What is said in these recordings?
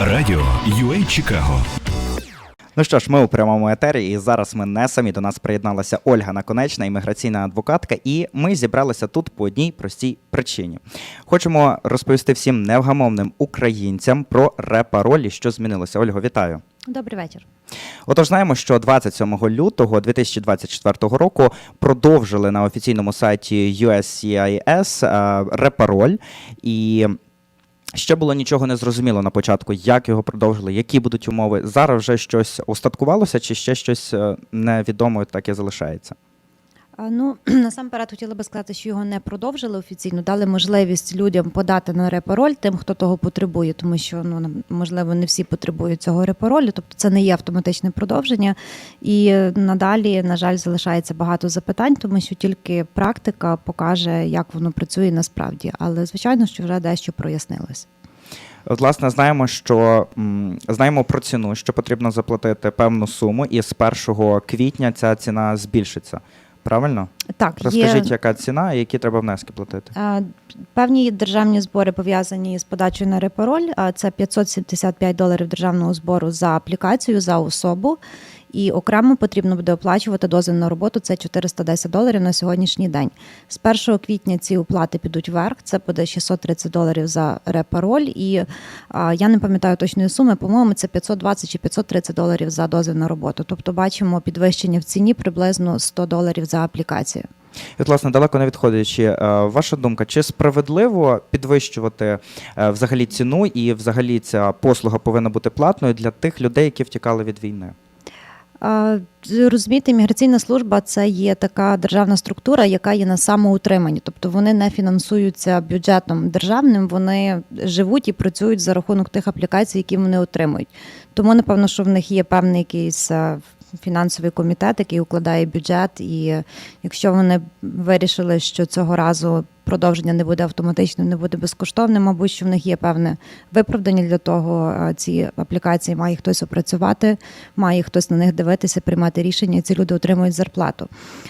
Радіо UA Чикаго. Ну що ж, ми у прямому етері, і зараз ми не самі до нас приєдналася Ольга Наконечна, імміграційна адвокатка, і ми зібралися тут по одній простій причині. Хочемо розповісти всім невгамовним українцям про репаролі, що змінилося. Ольго, вітаю. Добрий вечір. Отож, знаємо, що 27 лютого 2024 року продовжили на офіційному сайті USCIS е, репароль. І ще було нічого не зрозуміло на початку, як його продовжили, які будуть умови. Зараз вже щось устаткувалося, чи ще щось е, невідомо так і залишається. Ну насамперед хотіла би сказати, що його не продовжили офіційно, дали можливість людям подати на репароль тим, хто того потребує, тому що ну можливо не всі потребують цього репаролю, тобто це не є автоматичне продовження. І е, надалі, на жаль, залишається багато запитань, тому що тільки практика покаже, як воно працює насправді. Але звичайно, що вже дещо прояснилось. От, власне, знаємо, що знаємо про ціну, що потрібно заплатити певну суму, і з 1 квітня ця ціна збільшиться. Правильно? Так, Розкажіть, є... яка ціна і які треба внески платити. Певні державні збори пов'язані з подачею на репароль. Це 575 доларів державного збору за аплікацію за особу. І окремо потрібно буде оплачувати дози на роботу. Це 410 доларів на сьогоднішній день. З 1 квітня ці оплати підуть вверх. Це буде 630 доларів за репароль. І а, я не пам'ятаю точної суми. По-моєму, це 520 чи 530 доларів за дози на роботу. Тобто бачимо підвищення в ціні приблизно 100 доларів за аплікацію. І, от, власне, далеко не відходячи, е, ваша думка, чи справедливо підвищувати е, взагалі ціну і взагалі ця послуга повинна бути платною для тих людей, які втікали від війни? Розумієте, міграційна служба це є така державна структура, яка є на самоутриманні. Тобто вони не фінансуються бюджетом державним, вони живуть і працюють за рахунок тих аплікацій, які вони отримують. Тому, напевно, що в них є певний якийсь е, фінансовий комітет, який укладає бюджет. І якщо вони вирішили, що цього разу продовження не буде автоматичним, не буде безкоштовним, мабуть, що в них є певне виправдання для того. Е, Ці аплікації має хтось опрацювати, має хтось на них дивитися, приймати рішення. і Ці люди отримують зарплату.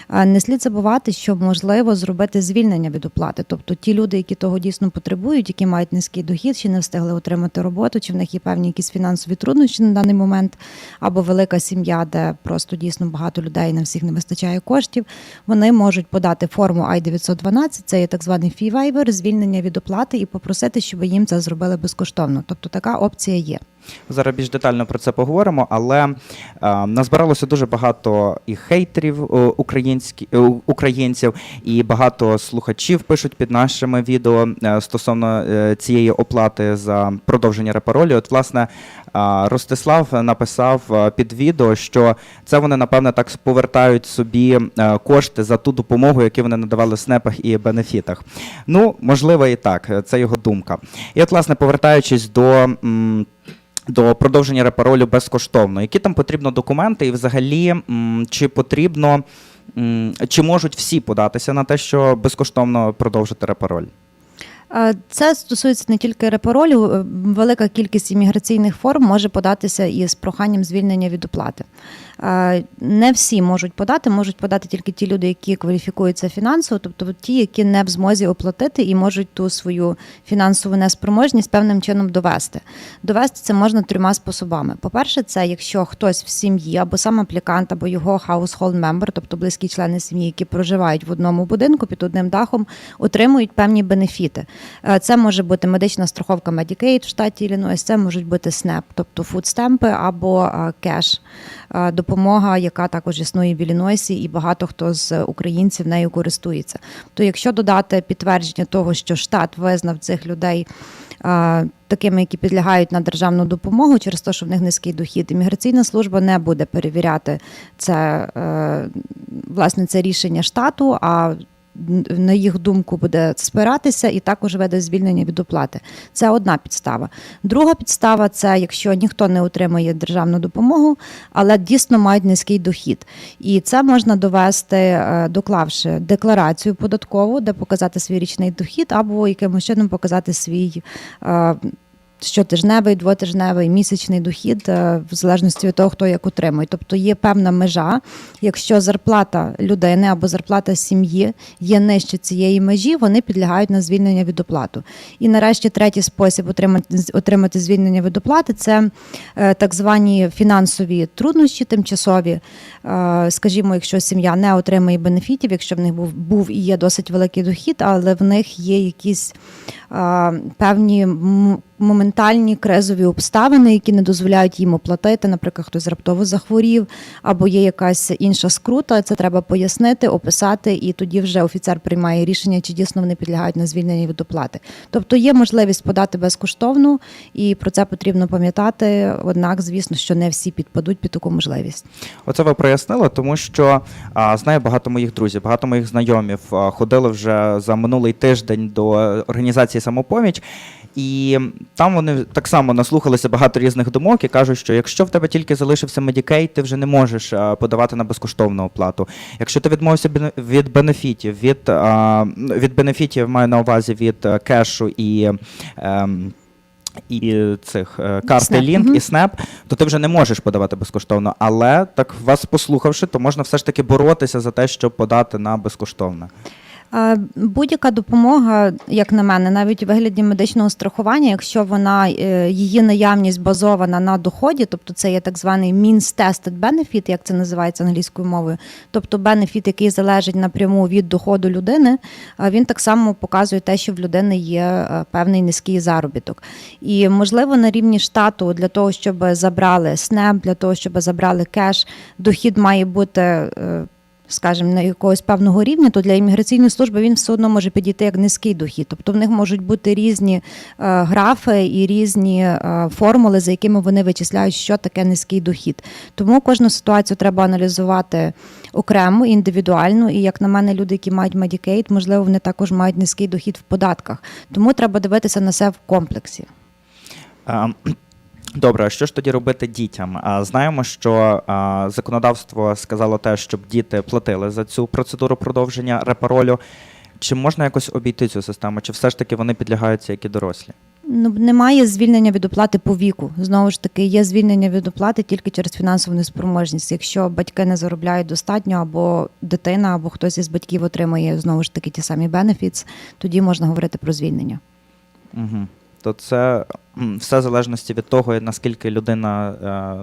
Не слід забувати, що можливо зробити звільнення від оплати. Тобто ті люди, які того дійсно потребують, які мають низький дохід, чи не встигли отримати роботу, чи в них є певні якісь фінансові труднощі на даний момент, або велика сім'я, де просто дійсно багато людей на всіх не вистачає коштів. Вони можуть подати форму I-912, це є так званий waiver, звільнення від оплати, і попросити, щоб їм це зробили безкоштовно. Тобто така опція є. Зараз більш детально про це поговоримо, але е, назбиралося дуже багато і хейтерів е, українські, е, українців, і багато слухачів пишуть під нашими відео е, стосовно е, цієї оплати за продовження репаролі. От, власне, е, Ростислав написав е, під відео, що це вони, напевне, так повертають собі е, кошти за ту допомогу, яку вони надавали в снепах і бенефітах. Ну, можливо, і так, е, це його думка. І от, власне, повертаючись до. до продовження репаролю безкоштовно. Які там потрібно документи, і взагалі чи потрібно, чи можуть всі податися на те, що безкоштовно продовжити репароль? Е, Це стосується не тільки репаролю. Е, Велика кількість імміграційних форм може податися із проханням звільнення від оплати. Не всі можуть подати, можуть подати тільки ті люди, які кваліфікуються фінансово, тобто ті, які не в змозі оплатити і можуть ту свою фінансову неспроможність певним чином довести. Довести це можна трьома способами. По-перше, це якщо хтось в сім'ї або сам аплікант, або його household member, тобто близькі члени сім'ї, які проживають в одному будинку під одним дахом, отримують певні бенефіти. Е, Це може бути медична страховка Medicaid в штаті Іллінойс, це можуть бути SNAP, тобто фудстемпи або е, кеш. Е, Допомога, яка також існує в Іллінойсі, і багато хто з українців нею користується. То якщо додати підтвердження того, що штат визнав цих людей е, такими, які підлягають на державну допомогу, через те, що в них низький дохід, імміграційна служба не буде перевіряти це е, власне це рішення штату. а на їх думку буде спиратися і також веде звільнення від оплати. Це одна підстава. Друга підстава це якщо ніхто не отримує державну допомогу, але дійсно мають низький дохід. І це можна довести, е, доклавши декларацію податкову, де показати свій річний дохід, або якимось чином показати свій. Щотижневий, двотижневий, місячний дохід, е, в залежності від того, хто як отримує. Тобто є певна межа. Якщо зарплата людини або зарплата сім'ї є нижче цієї межі, вони підлягають на звільнення від оплату. І нарешті третій спосіб отримати, отримати звільнення від оплати це е, так звані фінансові труднощі тимчасові. Е, Скажімо, якщо сім'я не отримує бенефітів, якщо в них був, був і є досить великий дохід, але в них є якісь певні моментальні кризові обставини, які не дозволяють їм оплатити. Наприклад, хтось раптово захворів, або є якась інша скрута. Це треба пояснити, описати, і тоді вже офіцер приймає рішення, чи дійсно вони підлягають на звільнення від оплати. Тобто є можливість подати безкоштовно, і про це потрібно пам'ятати. Однак, звісно, що не всі підпадуть під таку можливість. Оце ви прояснили, тому що а, знаю багато моїх друзів, багато моїх знайомів а, ходили вже за минулий тиждень до організації самопоміч. І там вони так само наслухалися багато різних думок і кажуть, що якщо в тебе тільки залишився Medicaid, ти вже не можеш подавати на безкоштовну оплату. Якщо ти відмовився від бенефітів, від, а, від бенефітів маю на увазі від е, кешу і. ем, і цих е, карти Лінк і Снеп, то ти вже не можеш подавати безкоштовно. Але так вас послухавши, то можна все ж таки боротися за те, щоб подати на безкоштовне. Е, Будь-яка допомога, як на мене, навіть у вигляді медичного страхування, якщо вона е, її наявність базована на доході, тобто це є так званий means tested benefit, як це називається англійською мовою, тобто бенефіт, який залежить напряму від доходу людини, е, він так само показує те, що в людини є певний низький заробіток. І можливо на рівні штату для того, щоб забрали СНЕП, для того, щоб забрали кеш, дохід має бути. Скажімо, на якогось певного рівня, то для імміграційної служби він все одно може підійти як низький дохід. Тобто в них можуть бути різні е, графи і різні е, формули, за якими вони вичисляють, що таке низький дохід. Тому кожну ситуацію треба аналізувати окремо, індивідуально. І як на мене, люди, які мають Medicaid, можливо, вони також мають низький дохід в податках. Тому треба дивитися на це в комплексі. А, Добре, а що ж тоді робити дітям? Знаємо, що законодавство сказало те, щоб діти платили за цю процедуру продовження репаролю. Чи можна якось обійти цю систему, чи все ж таки вони підлягаються, як і дорослі? Ну, немає звільнення від оплати по віку. Знову ж таки, є звільнення від оплати тільки через фінансову неспроможність. Якщо батьки не заробляють достатньо, або дитина, або хтось із батьків отримує знову ж таки ті самі бенефіц, тоді можна говорити про звільнення. Угу. То це все в залежності від того, наскільки людина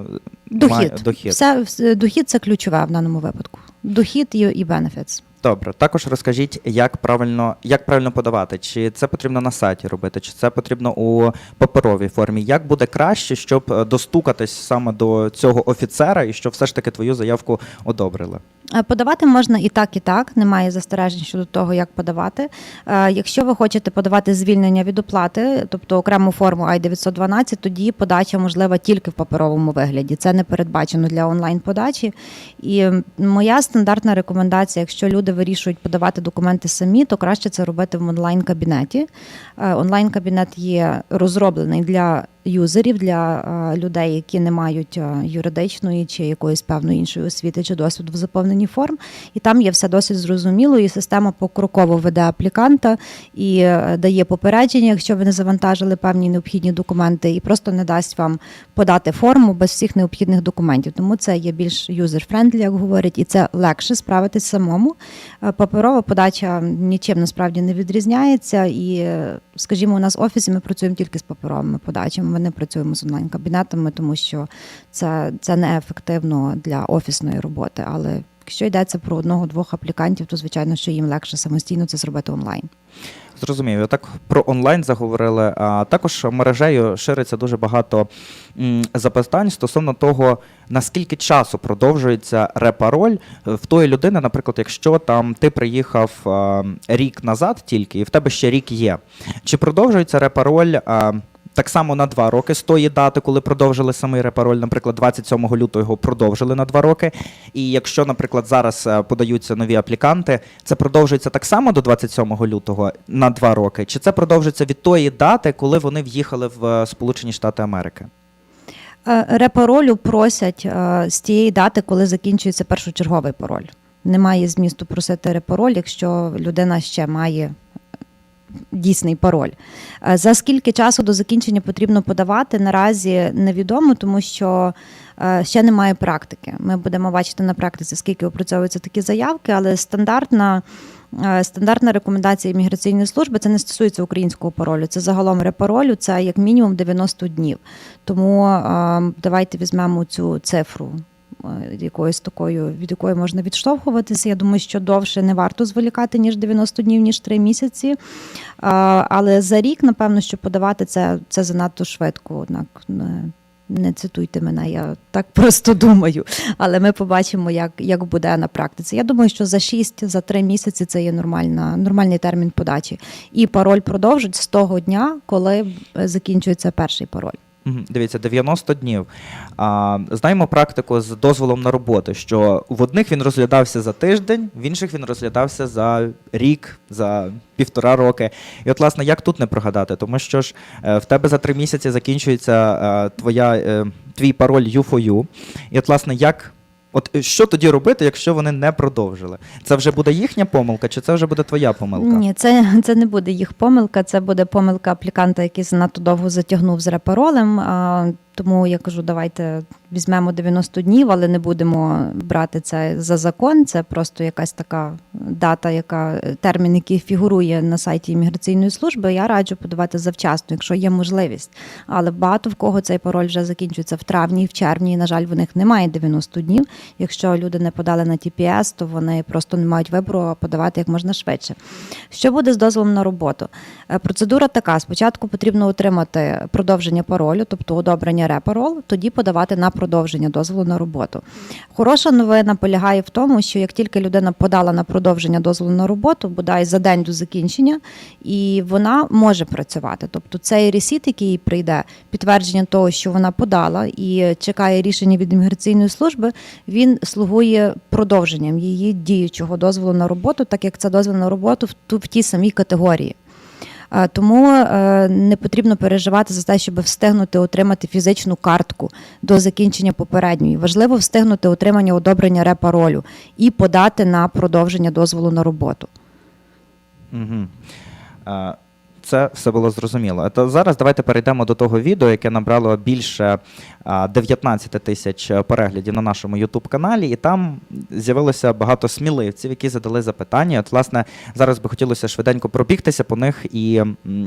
е, Дохід. має дохід. Все, вс- дохід це ключове в даному випадку. Дохід і, і бенефіц. Добре, також розкажіть, як правильно, як правильно подавати, чи це потрібно на сайті робити, чи це потрібно у паперовій формі. Як буде краще, щоб е, достукатись саме до цього офіцера і щоб все ж таки твою заявку одобрили? Е, Подавати можна і так, і так. Немає застережень щодо того, як подавати. Е, Якщо ви хочете подавати звільнення від оплати, тобто окрему форму I-912, тоді подача можлива тільки в паперовому вигляді. Це не передбачено для онлайн-подачі. І моя стандартна рекомендація, якщо люди вирішують подавати документи самі, то краще це робити в онлайн-кабінеті. Е, Онлайн-кабінет є розроблений для юзерів, для людей, які не мають юридичної чи якоїсь певної іншої освіти чи досвіду в заповненні форм. І там є все досить зрозуміло, і система покроково веде апліканта і е, дає попередження, якщо ви не завантажили певні необхідні документи, і просто не дасть вам подати форму без всіх необхідних документів. Тому це є більш юзер-френдлі, як говорять, і це легше справитись самому. Е, Паперова подача нічим насправді не відрізняється. І, е, скажімо, у нас в офісі ми працюємо тільки з паперовими подачами. Ми не працюємо з онлайн-кабінетами, тому що це, це неефективно для офісної роботи. Але якщо йдеться про одного-двох аплікантів, то звичайно, що їм легше самостійно це зробити онлайн. Зрозумів. Так про онлайн заговорили. А також мережею шириться дуже багато запитань стосовно того, наскільки часу продовжується репароль в тої людини, наприклад, якщо там ти приїхав рік назад тільки, і в тебе ще рік є. Чи продовжується репароль? Так само на два роки з тої дати, коли продовжили самий репароль, наприклад, 27 лютого його продовжили на два роки. І якщо, наприклад, зараз е, подаються нові апліканти, це продовжується так само до 27 лютого на два роки, чи це продовжується від тої дати, коли вони в'їхали в е, Сполучені Штати Америки? Е, Репаролю просять з тієї дати, коли закінчується першочерговий пароль. Немає змісту просити репароль, якщо людина ще має дійсний пароль. Е, За скільки часу до закінчення потрібно подавати, наразі невідомо, тому що е, ще немає практики. Ми будемо бачити на практиці, скільки опрацьовуються такі заявки, але стандартна. е, Стандартна рекомендація імміграційної служби це не стосується українського паролю. Це загалом репаролю, це як мінімум 90 днів. Тому давайте візьмемо цю цифру якоюсь такою, від якої можна відштовхуватися. Я думаю, що довше не варто зволікати, ніж 90 днів, ніж 3 місяці. Е, Але за рік, напевно, що подавати це, це занадто швидко. Однак не, не цитуйте мене, я так просто думаю. Але ми побачимо, як, як буде на практиці. Я думаю, що за 6, за 3 місяці це є нормальна, нормальний термін подачі. І пароль продовжить з того дня, коли е, закінчується перший пароль. Дивіться, 90 днів. А, знаємо практику з дозволом на роботу, що в одних він розглядався за тиждень, в інших він розглядався за рік, за півтора роки. І от, власне, як тут не прогадати? Тому що ж е, в тебе за три місяці закінчується е, твоя, е, твій пароль U4U. І от, власне, як. От е, що тоді робити, якщо вони не продовжили? Це вже буде їхня помилка, чи це вже буде твоя помилка? Ні, це, це не буде їх помилка, це буде помилка апліканта, який занадто довго затягнув з репаролем. Тому я кажу, давайте візьмемо 90 днів, але не будемо брати це за закон. Це просто якась така дата, яка термін, який фігурує на сайті імміграційної служби. Я раджу подавати завчасно, якщо є можливість. Але багато в кого цей пароль вже закінчується в травні, в червні. І, на жаль, в них немає 90 днів. Якщо люди не подали на TPS, то вони просто не мають вибору подавати як можна швидше. Що буде з дозволом на роботу? Е, Процедура така: спочатку потрібно отримати продовження паролю, тобто одобрення репарол, тоді подавати на продовження дозволу на роботу. Хороша новина полягає в тому, що як тільки людина подала на продовження дозволу на роботу, бодай за день до закінчення, і вона може працювати. Тобто цей ресіт, який їй прийде, підтвердження того, що вона подала і чекає рішення від імміграційної служби, він слугує продовженням її діючого дозволу на роботу, так як це дозвіл на роботу в ту в тій самій категорії. Е, Тому е, не потрібно переживати за те, щоб встигнути отримати фізичну картку до закінчення попередньої. Важливо встигнути отримання одобрення репаролю і подати на продовження дозволу на роботу. Угу. Це все було зрозуміло. То зараз давайте перейдемо до того відео, яке набрало більше 19 тисяч переглядів на нашому youtube каналі, і там з'явилося багато сміливців, які задали запитання. От, власне, зараз би хотілося швиденько пробігтися по них і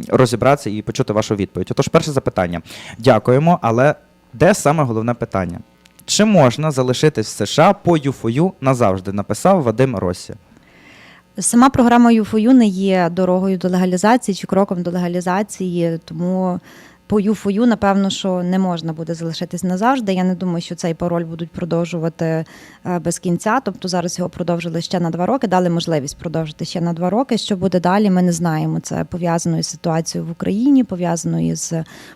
розібратися і почути вашу відповідь. Отож, перше запитання. Дякуємо, але де саме головне питання? Чи можна залишитись в США по ЮФОЮ назавжди? Написав Вадим Росі. Сама програма ЮФОЮ не є дорогою до легалізації чи кроком до легалізації, тому по ЮФОЮ, напевно, що не можна буде залишитись назавжди. Я не думаю, що цей пароль будуть продовжувати е, без кінця. Тобто зараз його продовжили ще на два роки, дали можливість продовжити ще на два роки. Що буде далі, ми не знаємо. Це пов'язано із ситуацією в Україні, пов'язано із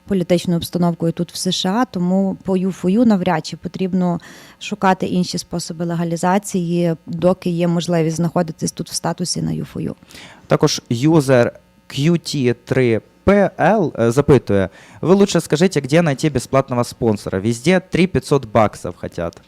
політичною обстановкою тут в США. Тому по ЮФОЮ навряд чи потрібно шукати інші способи легалізації, доки є можливість знаходитись тут в статусі на ЮФОЮ. Також юзер QT3PL э, запитує, ви лучше скажите, где найти бесплатного спонсора? Везде 3-500 баксов хотят.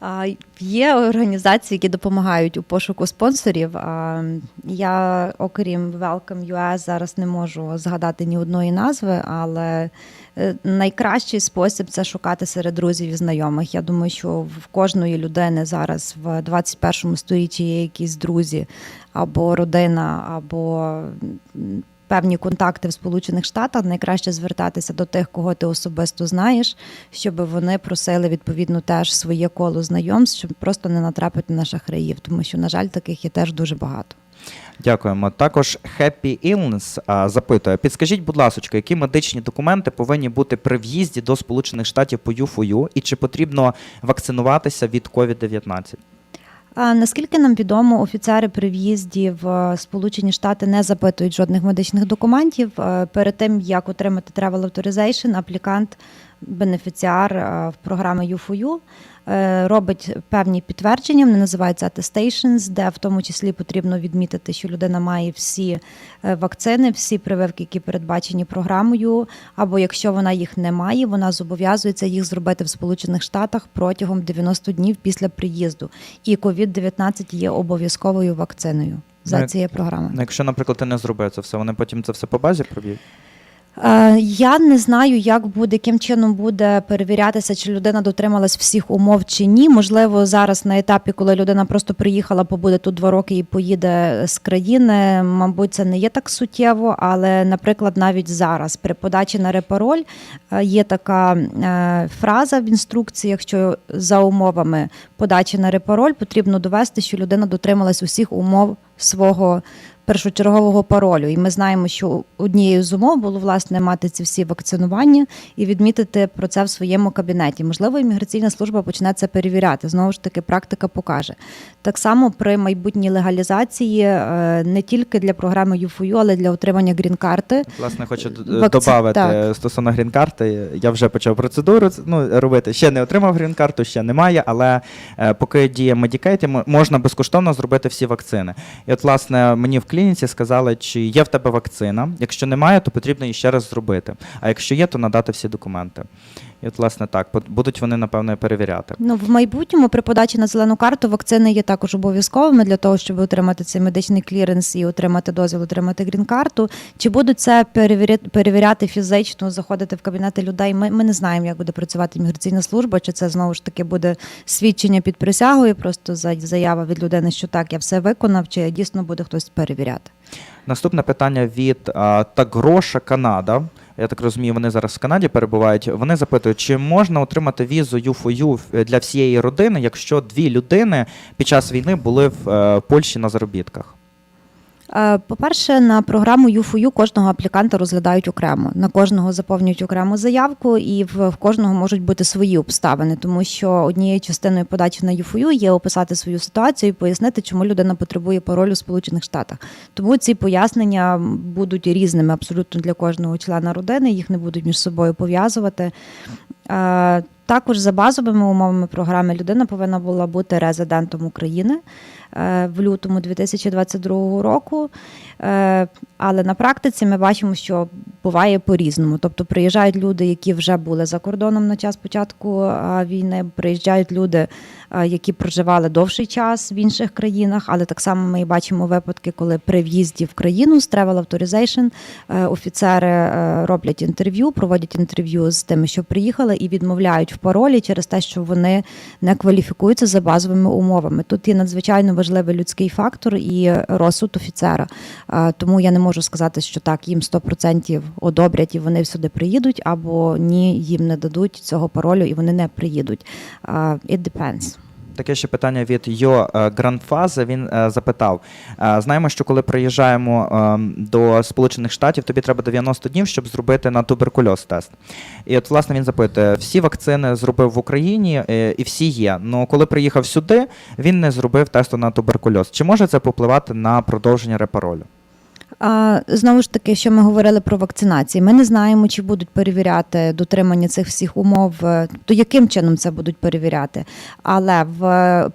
А, Є організації, які допомагають у пошуку спонсорів. А, Я, окрім Welcome US, зараз не можу згадати ні одної назви, але е, найкращий спосіб це шукати серед друзів і знайомих. Я думаю, що в кожної людини зараз в 21 столітті є якісь друзі або родина, або певні контакти в Сполучених Штатах, найкраще звертатися до тих, кого ти особисто знаєш, щоб вони просили відповідно теж своє коло знайомств, щоб просто не натрапити на шахраїв, тому що, на жаль, таких є теж дуже багато. Дякуємо. Також Happy Illness а, запитує, підскажіть, будь ласка, які медичні документи повинні бути при в'їзді до Сполучених Штатів по ЮФОЮ і чи потрібно вакцинуватися від COVID-19? Наскільки нам відомо, офіцери при в'їзді в е, Сполучені Штати не запитують жодних медичних документів. Е, Перед тим як отримати Travel Authorization, аплікант, бенефіціар е, в програми UFOU е, робить певні підтвердження, вони називаються attestations, де в тому числі потрібно відмітити, що людина має всі е, вакцини, всі прививки, які передбачені програмою. Або якщо вона їх не має, вона зобов'язується їх зробити в Сполучених Штатах протягом 90 днів після приїзду. І COVID-19 є обов'язковою вакциною. за Ну, цією програмою. Ну, якщо, наприклад, ти не зробив це все, вони потім це все по базі проб'ють? Е, Я не знаю, як буде, яким чином буде перевірятися, чи людина дотрималась всіх умов чи ні. Можливо, зараз на етапі, коли людина просто приїхала, побуде тут два роки і поїде з країни. Мабуть, це не є так суттєво. Але, наприклад, навіть зараз при подачі на репароль е, є така е, фраза в інструкції, якщо за умовами подачі на репароль потрібно довести, що людина дотрималась усіх умов свого першочергового паролю. І ми знаємо, що однією з умов було власне мати ці всі вакцинування і відмітити про це в своєму кабінеті. Можливо, імміграційна служба почне це перевіряти. Знову ж таки, практика покаже. Так само при майбутній легалізації е, не тільки для програми ЮФУ, але й для отримання грін-карти. Власне, хочу додати стосовно грін-карти. Я вже почав процедуру ну, робити. Ще не отримав грін-карту, ще немає, але е, поки діє Medicaid, можна безкоштовно зробити всі вакцини. І от, власне, мені в клініці сказали, чи є в тебе вакцина. Якщо немає, то потрібно її ще раз зробити. А якщо є, то надати всі документи. І от, власне, так, бу- будуть вони, напевно, перевіряти. Ну, в майбутньому при подачі на зелену карту вакцини є також обов'язковими для того, щоб отримати цей медичний кліренс і отримати дозвіл, отримати грін-карту. Чи будуть це перевіряти, перевіряти фізично, заходити в кабінети людей? Ми, ми не знаємо, як буде працювати імміграційна служба, чи це знову ж таки буде свідчення під присягою, просто заява від людини, що так, я все виконав, чи дійсно буде хтось перевіряти. Наступне питання від а, Тагроша Канада. Я так розумію, вони зараз в Канаді перебувають. Вони запитують, чи можна отримати візу U4U для всієї родини, якщо дві людини під час війни були в е, Польщі на заробітках? Е, По-перше, на програму ЮФУ кожного апліканта розглядають окремо. На кожного заповнюють окрему заявку, і в, кожного можуть бути свої обставини, тому що однією частиною подачі на ЮФУ є описати свою ситуацію і пояснити, чому людина потребує паролю в Сполучених Штатах. Тому ці пояснення будуть різними абсолютно для кожного члена родини, їх не будуть між собою пов'язувати. Е, Також за базовими умовами програми людина повинна була бути резидентом України в лютому 2022 року. Е, Але на практиці ми бачимо, що буває по-різному. Тобто приїжджають люди, які вже були за кордоном на час початку війни, приїжджають люди, які проживали довший час в інших країнах, але так само ми бачимо випадки, коли при в'їзді в країну з Travel Authorization е, офіцери е, роблять інтерв'ю, проводять інтерв'ю з тими, що приїхали, і відмовляють в паролі через те, що вони не кваліфікуються за базовими умовами. Тут є надзвичайно важливий людський фактор і розсуд офіцера. Тому я не можу сказати, що так, їм 100% одобрять і вони сюди приїдуть, або ні, їм не дадуть цього паролю і вони не приїдуть. It depends. Таке ще питання від Йо е, Грандфаза. Він е, запитав: е, знаємо, що коли приїжджаємо е, до Сполучених Штатів, тобі треба 90 днів, щоб зробити на туберкульоз тест. І от, власне, він запитує: всі вакцини зробив в Україні і всі є. Ну коли приїхав сюди, він не зробив тесту на туберкульоз. Чи може це попливати на продовження репаролю? Знову ж таки, що ми говорили про вакцинації. Ми не знаємо, чи будуть перевіряти дотримання цих всіх умов, е, то яким чином це будуть перевіряти. Але в,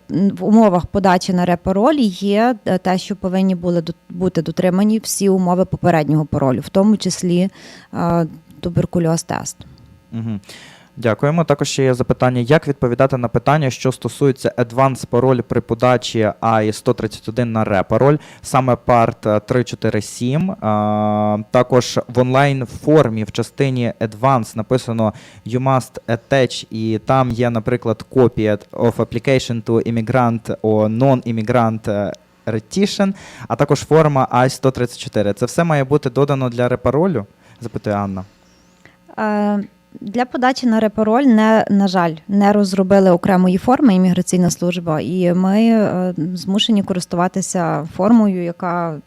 в умовах подачі на репароль є е, те, що повинні були бути дотримані всі умови попереднього паролю, в тому числі е, туберкульоз тест. Угу. Дякуємо. Також ще є запитання, як відповідати на питання, що стосується Advanced пароль при подачі AI 131 на репароль, саме part 347. Також в онлайн формі в частині Advanced написано You must attach, і там є, наприклад, копія of application to immigrant or non-immigrant е, Retition, а також форма I-134. Це все має бути додано для репаролю? Запитує Анна. Е, Для подачі на репароль не на жаль не розробили окремої форми імміграційна служба, і ми е, змушені користуватися формою, яка,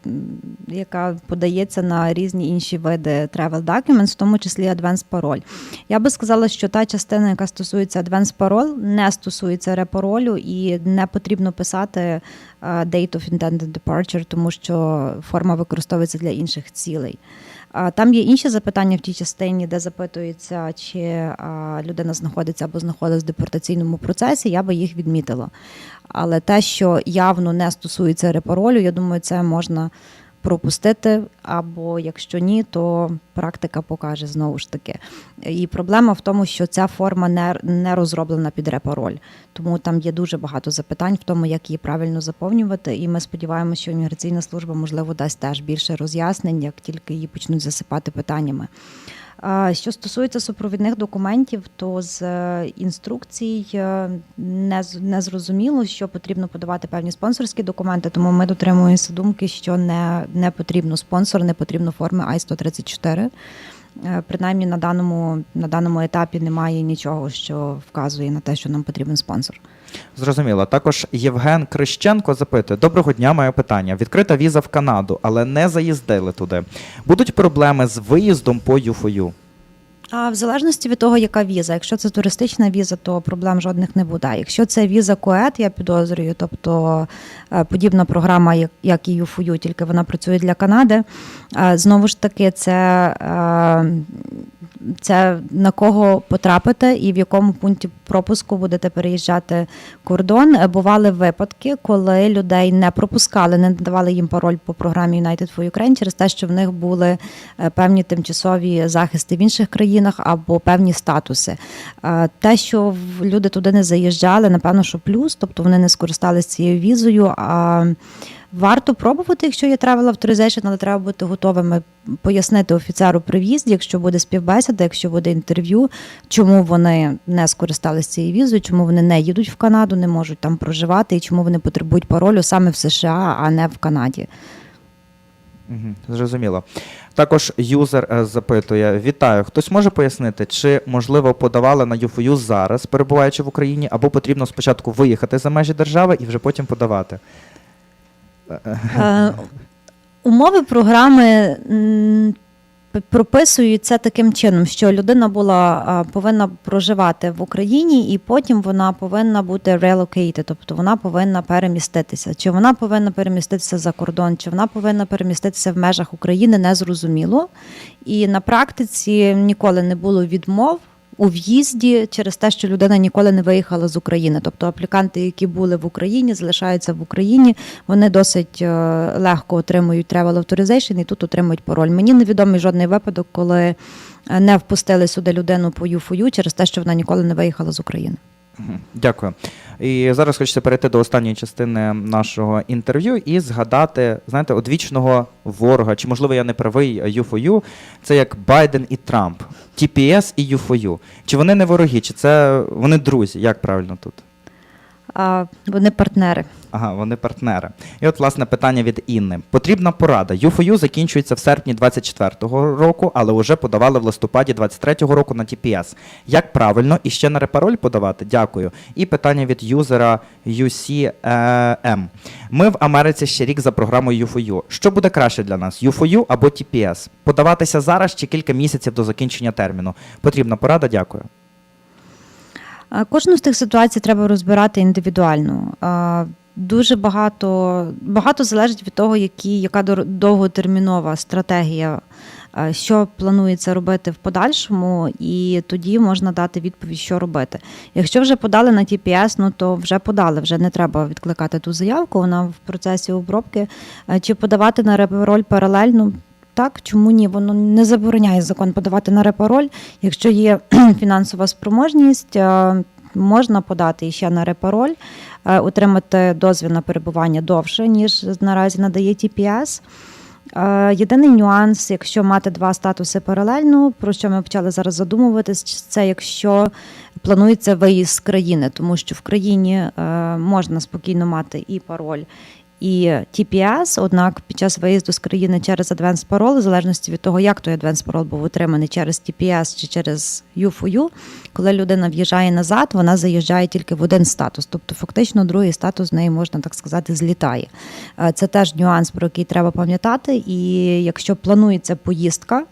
яка подається на різні інші види travel documents, в тому числі Advanced Parole. Я би сказала, що та частина, яка стосується Advanced Parole, не стосується репаролю і не потрібно писати е, Date of Intended Departure, тому що форма використовується для інших цілей. Там є інші запитання в тій частині, де запитується, чи людина знаходиться або знаходиться в депортаційному процесі, я би їх відмітила. Але те, що явно не стосується репаролю, я думаю, це можна пропустити, або якщо ні, то практика покаже знову ж таки. І проблема в тому, що ця форма не, не розроблена під репароль. Тому там є дуже багато запитань в тому, як її правильно заповнювати. І ми сподіваємося, що імміграційна служба можливо дасть теж більше роз'яснень, як тільки її почнуть засипати питаннями. Що стосується супровідних документів, то з е, інструкцій е, не, зрозуміло, що потрібно подавати певні спонсорські документи, тому ми дотримуємося думки, що не, не потрібно спонсор, не потрібно форми I-134. Е, Принаймні на даному, на даному етапі немає нічого, що вказує на те, що нам потрібен спонсор. Зрозуміло. Також Євген Крищенко запитує: Доброго дня, моє питання. Відкрита віза в Канаду, але не заїздили туди. Будуть проблеми з виїздом по ЮФОЮ? А в залежності від того, яка віза. Якщо це туристична віза, то проблем жодних не буде. Якщо це віза КОЕТ, я підозрюю, тобто е, подібна програма, як- і ЮФУ, тільки вона працює для Канади. е, Знову ж таки, це, е, це на кого потрапите і в якому пункті пропуску будете переїжджати кордон. Е, Бували випадки, коли людей не пропускали, не давали їм пароль по програмі United for Ukraine через те, що в них були е, певні тимчасові захисти в інших країнах або певні статуси. Е, Те, що люди туди не заїжджали, напевно, що плюс, тобто вони не скористалися цією візою. А варто пробувати, якщо є travel authorization, але треба бути готовими пояснити офіцеру при в'їзді, якщо буде співбесіда, якщо буде інтерв'ю, чому вони не скористалися цією візою, чому вони не їдуть в Канаду, не можуть там проживати, і чому вони потребують паролю саме в США, а не в Канаді. Зрозуміло. Також юзер е, запитує: Вітаю, хтось може пояснити, чи можливо подавали на ЮФОЮ зараз, перебуваючи в Україні, або потрібно спочатку виїхати за межі держави і вже потім подавати? Е, Умови програми м, п- прописують це таким чином, що людина була повинна проживати в Україні, і потім вона повинна бути relocated, тобто вона повинна переміститися. Чи вона повинна переміститися за кордон, чи вона повинна переміститися в межах України, не зрозуміло. І на практиці ніколи не було відмов. У в'їзді через те, що людина ніколи не виїхала з України. Тобто апліканти, які були в Україні, залишаються в Україні, вони досить е, легко отримують travel authorization і тут отримують пароль. Мені невідомий жодний випадок, коли е, не впустили сюди людину по ЮФОЮ через те, що вона ніколи не виїхала з України. Дякую. І зараз хочеться перейти до останньої частини нашого інтерв'ю і згадати, знаєте, одвічного ворога, чи можливо я не правий ЮФОЮ, це як Байден і Трамп, TPS і ЮФОЮ. Чи вони не вороги, чи це вони друзі? Як правильно тут? А вони партнери. Ага, вони партнери. І от, власне, питання від Інни. Потрібна порада. ЮФОЮ закінчується в серпні 24-го року, але вже подавали в листопаді 23-го року на TPS. Як правильно і ще на репароль подавати? Дякую. І питання від юзера UCM. Ми в Америці ще рік за програмою ЮФОЮ. Що буде краще для нас? ЮФОЮ або TPS? Подаватися зараз чи кілька місяців до закінчення терміну? Потрібна порада, дякую. Кожну з тих ситуацій треба розбирати індивідуально. Дуже багато, багато залежить від того, які, яка довготермінова стратегія, що планується робити в подальшому, і тоді можна дати відповідь, що робити. Якщо вже подали на TPS, ну то вже подали, вже не треба відкликати ту заявку, вона в процесі обробки. Чи подавати на репароль паралельно? Так, чому ні? Воно не забороняє закон подавати на репароль. Якщо є фінансова спроможність, е, можна подати ще на репароль, е, отримати дозвіл на перебування довше, ніж наразі надає TPS. Е, Єдиний нюанс, якщо мати два статуси паралельно, про що ми почали зараз задумуватись, це якщо планується виїзд з країни, тому що в країні можна спокійно мати і пароль, і TPS, однак під час виїзду з країни через Advanced Parole, в залежності від того, як той Advanced Parole був отриманий через TPS чи через U4U, коли людина в'їжджає назад, вона заїжджає тільки в один статус. Тобто, фактично, другий статус з неї, можна так сказати, злітає. Е, Це теж нюанс, про який треба пам'ятати. І якщо планується поїздка,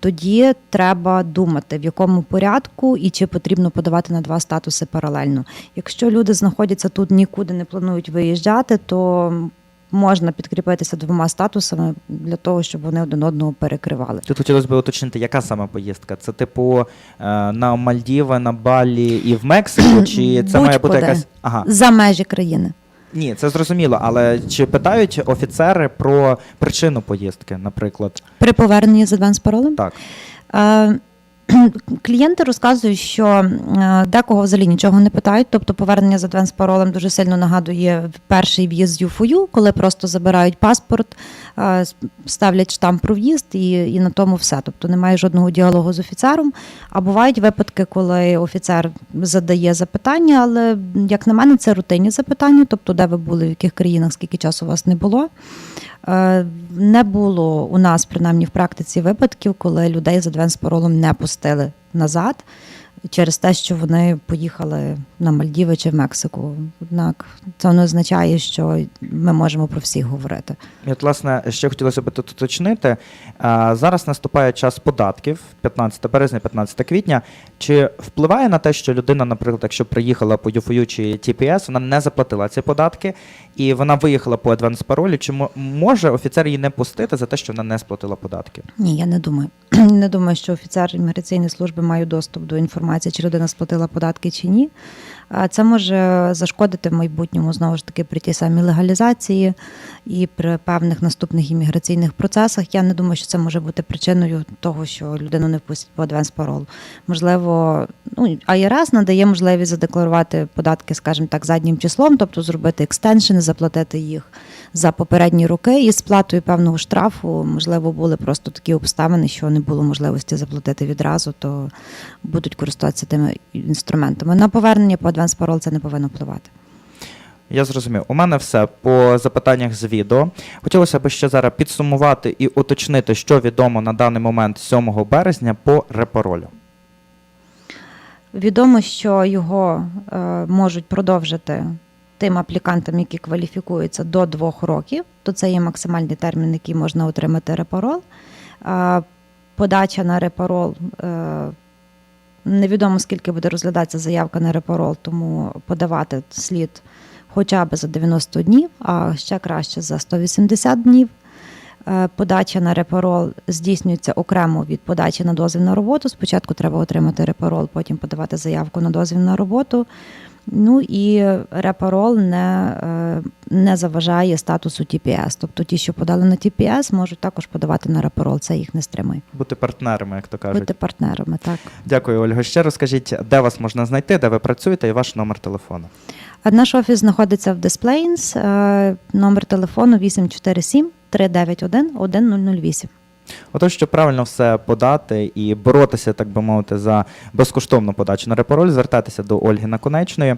тоді треба думати, в якому порядку і чи потрібно подавати на два статуси паралельно. Якщо люди знаходяться тут, нікуди не планують виїжджати, то можна підкріпитися двома статусами для того, щоб вони один одного перекривали. Тут хотілося б уточнити, яка саме поїздка? Це типу е, на Мальдіви, на Балі і в Мексику, чи це має бути якась. Ага. За межі країни. Ні, це зрозуміло, але чи питають офіцери про причину поїздки, наприклад? При поверненні з адванс паролем? Так. Е, Клієнти розказують, що е, декого взагалі нічого не питають, тобто повернення з адванс паролем дуже сильно нагадує перший в'їзд ЮФОЮ, коли просто забирають паспорт, е, ставлять штамп про в'їзд і, і на тому все. Тобто немає жодного діалогу з офіцером. А бувають випадки, коли офіцер задає запитання, але як на мене, це рутинні запитання, тобто де ви були, в яких країнах, скільки часу у вас не було. Е, Не було у нас, принаймні в практиці, випадків, коли людей з адвенс паролом не пустили назад через те, що вони поїхали на Мальдіви чи в Мексику. Однак це не означає, що ми можемо про всіх говорити. І от, власне, ще хотілося б тут уточнити. Зараз наступає час податків, 15 березня, 15 квітня. Чи впливає на те, що людина, наприклад, якщо приїхала по ЮФОЮ чи TPS, вона не заплатила ці податки, і вона виїхала по адванс паролі, чи мо- може офіцер її не пустити за те, що вона не сплатила податки? Ні, я не думаю. Не думаю, що офіцер імміграційної служби має доступ до інформації, чи людина сплатила податки чи ні. Це може зашкодити в майбутньому знову ж таки при тій самій легалізації і при певних наступних імміграційних процесах. Я не думаю, що це може бути причиною того, що людину не впустять по адванс парол. Можливо, ну АЄРС надає можливість задекларувати податки, скажімо так, заднім числом, тобто зробити екстеншени, заплатити їх за попередні роки і сплатою певного штрафу, можливо, були просто такі обставини, що не було можливості заплатити відразу, то будуть користуватися тими інструментами. На повернення по адванс парол це не повинно впливати. Я зрозумів. У мене все по запитаннях з відео. Хотілося б ще зараз підсумувати і уточнити, що відомо на даний момент 7 березня по репаролю. Відомо, що його е, можуть продовжити тим аплікантам, які кваліфікуються до двох років, то це є максимальний термін, який можна отримати репарол. Е, подача на репарол. Е, невідомо скільки буде розглядатися заявка на репарол, тому подавати слід хоча б за 90 днів, а ще краще за 180 днів. Е, Подача на репарол здійснюється окремо від подачі на дозвіл на роботу. Спочатку треба отримати репарол, потім подавати заявку на дозвіл на роботу. Ну і репарол не, е, не заважає статусу TPS. Тобто ті, що подали на TPS, можуть також подавати на репарол. Це їх не стримує. Бути партнерами, як то кажуть. Бути партнерами, так. Дякую, Ольга. Ще розкажіть, де вас можна знайти, де ви працюєте і ваш номер телефону. А Наш офіс знаходиться в е, номер телефону 847 391 1008. Отож, щоб правильно все подати і боротися, так би мовити, за безкоштовну подачу на репороль, звертайтеся до Ольги Наконечної.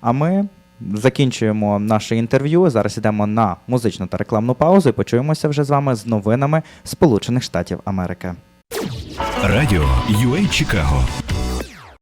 А ми закінчуємо наше інтерв'ю. Зараз йдемо на музичну та рекламну паузу і почуємося вже з вами з новинами Сполучених Штатів Америки. Радіо UA Чикаго